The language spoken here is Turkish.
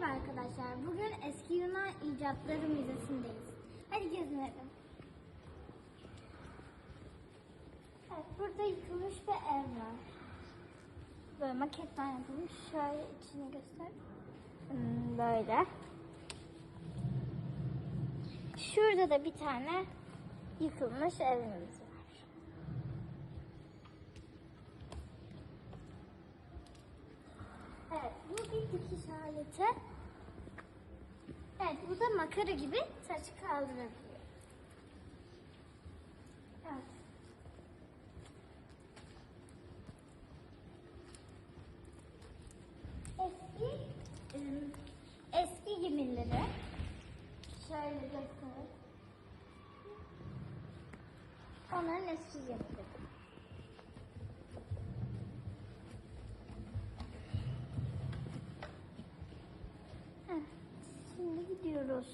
Merhaba arkadaşlar. Bugün Eski Yunan İcatları Müzesi'ndeyiz. Hadi gezinelim. Evet, burada yıkılmış bir ev var. Böyle maketten yapılmış. Şöyle içini göster. Hmm, Böyle. Şurada da bir tane yıkılmış evimiz var. Evet, bu bir dikiş aleti. Evet, bu da makara gibi saçı kaldırabiliyor. Evet. Eski, ım, eski gemileri şöyle göstereyim. Onların eski gemileri. Gidiyoruz.